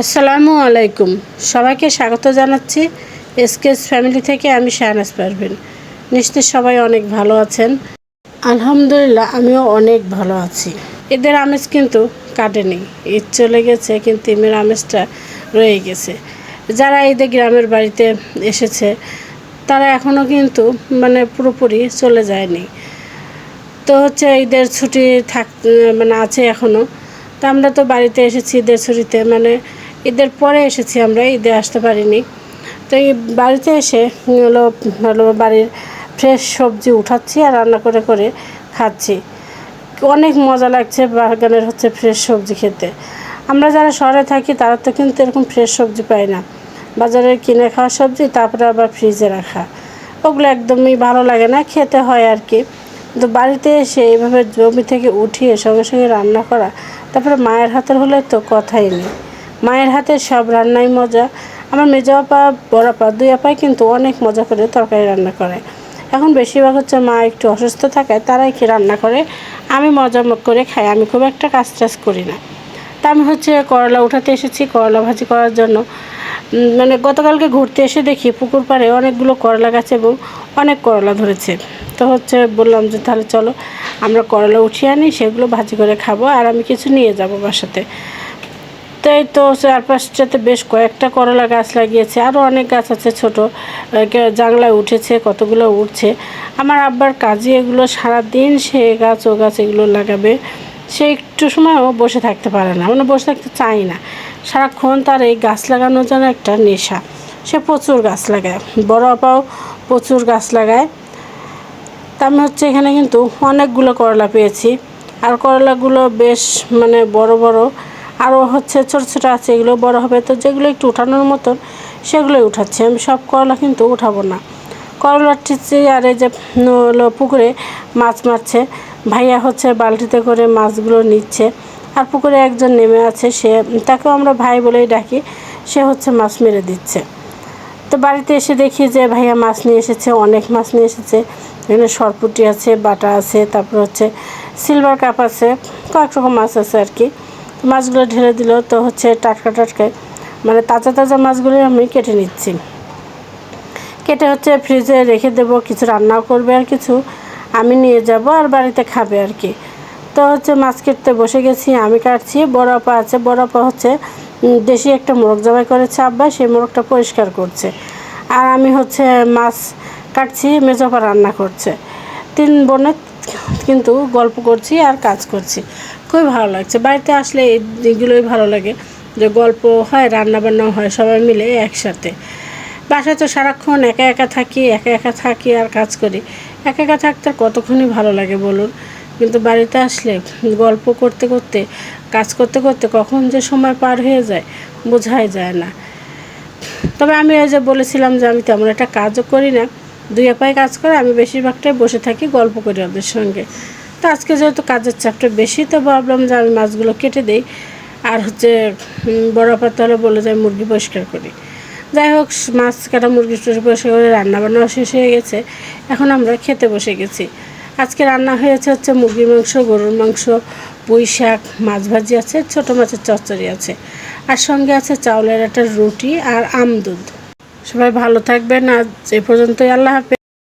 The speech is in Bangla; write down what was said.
আসসালামু আলাইকুম। সবাইকে স্বাগত জানাচ্ছি এসকেস ফ্যামিলি থেকে আমি শাহনাজ পারবেন নিশ্চয় সবাই অনেক ভালো আছেন। আলহামদুলিল্লাহ, আমিও অনেক ভালো আছি। এদের আমেজ কিন্তু কাটেনি। ঈদ চলে গেছে, কিন্তু ইমের আমেজটা রয়ে গেছে। যারা এদের গ্রামের বাড়িতে এসেছে, তারা এখনও কিন্তু মানে পুরোপুরি চলে যায়নি। তো হচ্ছে ঈদের ছুটি থাক মানে আছে এখনও তো আমরা তো বাড়িতে এসেছি ঈদের ছুটিতে। মানে ঈদের পরে এসেছি আমরা, ঈদে আসতে পারিনি। তো এই বাড়িতে এসে হলো হলো বাড়ির ফ্রেশ সবজি উঠাচ্ছি আর রান্না করে করে খাচ্ছি। অনেক মজা লাগছে বাগানের হচ্ছে ফ্রেশ সবজি খেতে। আমরা যারা শহরে থাকি তারা তো কিন্তু এরকম ফ্রেশ সবজি পাই না। বাজারে কিনে খাওয়া সবজি, তারপরে আবার ফ্রিজে রাখা। ওগুলো একদমই ভালো লাগে না, খেতে হয় আর কি। তো বাড়িতে এসে এইভাবে জমি থেকে উঠিয়ে সঙ্গে সঙ্গে রান্না করা, তারপরে মায়ের হাতের হলে তো কথাই নেই। মায়ের হাতের সব রান্নাই মজা। আমার মেজো আপা, বড় আপা, দুই আপাই কিন্তু অনেক মজা করে তরকারি রান্না করে। এখন বেশিরভাগ হচ্ছে মা একটু অসুস্থ থাকায় তারাই কি রান্না করে? আমি মজা করে খাই, আমি খুব একটা কাজ টাজ করি না। তা আমি হচ্ছে করলা উঠাতে এসেছি, করলা ভাজি করার জন্য। মানে গতকালকে ঘুরতে এসে দেখি পুকুর পাড়ে অনেকগুলো করলা গাছ এবং অনেক করলা ধরেছে। তো হচ্ছে বললাম যে তাহলে চলো, আমরা করলা উঠিয়ে আনি, সেগুলো ভাজি করে খাব, আর আমি কিছু নিয়ে যাব বাসাতে। তো এই তো চারপাশটাতে বেশ কয়েকটা করলা গাছ লাগিয়েছে আরও অনেক গাছ আছে ছোট জাংলায় উঠেছে, কতগুলো উঠছে। আমার আব্বার কাজে এগুলো সারা দিন সে গাছ, ও গাছ এগুলো লাগাবে। সে একটু সময়ও বসে থাকতে পারে না মানে বসে থাকতে চাই না। সারাক্ষণ তার এই গাছ লাগানোর জন্য একটা নেশা। সে প্রচুর গাছ লাগায়, বড় আপাও প্রচুর গাছ লাগায়। তা আমি হচ্ছে এখানে কিন্তু অনেকগুলো করলা পেয়েছি, আর করলাগুলো বেশ মানে বড় বড়। আরও হচ্ছে ছোটো ছোটো আছে, এগুলো বড় হবে। তো যেগুলো একটু উঠানোর মতন, সেগুলোই উঠাচ্ছি। আমি সব করলা কিন্তু উঠাবো না। করলা ঠিকছে আর এই যে পুকুরে মাছ মারছে, ভাইয়া হচ্ছে বালতিতে করে মাছগুলো নিচ্ছে। আর পুকুরে একজন নেমে আছে, সে, তাকেও আমরা ভাই বলেই ডাকি, সে হচ্ছে মাছ মেরে দিচ্ছে। তো বাড়িতে এসে দেখি যে ভাইয়া মাছ নিয়ে এসেছে, অনেক মাছ নিয়ে এসেছে। এখানে সরপুটি আছে, বাটা আছে, তারপর হচ্ছে সিলভার কাপ আছে, কয়েক রকম মাছ আছে আর কি। মাছগুলো ঢেলে দিল, তো হচ্ছে টাটকা টাটকা মানে তাজা তাজা মাছগুলো আমি কেটে নিচ্ছি। কেটে হচ্ছে ফ্রিজে রেখে দেব, কিছু রান্নাও করবে আর কিছু। আমি নিয়ে যাব আর বাড়িতে খাবে আর কি। তো হচ্ছে মাছ কাটতে বসে গেছি, আমি কাটছি। বড় আপা আছে, বড় আপা হচ্ছে দেশি একটা মোরগ জবাই করেছে আব্বা, সেই মোরগটা পরিষ্কার করছে। আর আমি হচ্ছে মাছ কাটছি মেজপা রান্না করছে। তিন বোনে কিন্তু গল্প করছি আর কাজ করছি। খুবই ভালো লাগছে। বাড়িতে আসলে এই দিকগুলোই ভালো লাগে। যে গল্প হয় রান্না বান্নাও হয়, সবাই মিলে একসাথে। বাসায় তো সারাক্ষণ একা একা থাকি, একা একা থাকি আর কাজ করি। একা একা থাকতে আর কতক্ষণই ভালো লাগে বলুন? কিন্তু বাড়িতে আসলে গল্প করতে করতে, কাজ করতে করতে কখন যে সময় পার হয়ে যায়, বোঝাই যায় না। তবে আমি ওই যে বলেছিলাম যে আমি তেমন একটা কাজও করি না। দুই এপাই কাজ করে আমি বেশিরভাগটাই বসে থাকি গল্প করি ওদের সঙ্গে। তো আজকে যেহেতু কাজের চাপটা বেশি, তো ভাবলাম যে আমি মাছগুলো কেটে দিই। আর হচ্ছে বড় পাতা হলে বলে যায় মুরগি পরিষ্কার করি। যাই হোক, মাছ কাটা মুরগি টুরগি পরিষ্কার করে রান্না বান্নাও শেষ হয়ে গেছে। এখন আমরা খেতে বসে গেছি। আজকে রান্না হয়েছে হচ্ছে মুরগির মাংস, গরুর মাংস, পুঁই শাক, মাছ ভাজি আছে, ছোটো মাছের চচ্চড়ি আছে। আর সঙ্গে আছে চাউলের একটা রুটি আর আম দুধ। সবাই ভালো থাকবেন। আজ এ পর্যন্তই। আল্লাহ হাফেজ।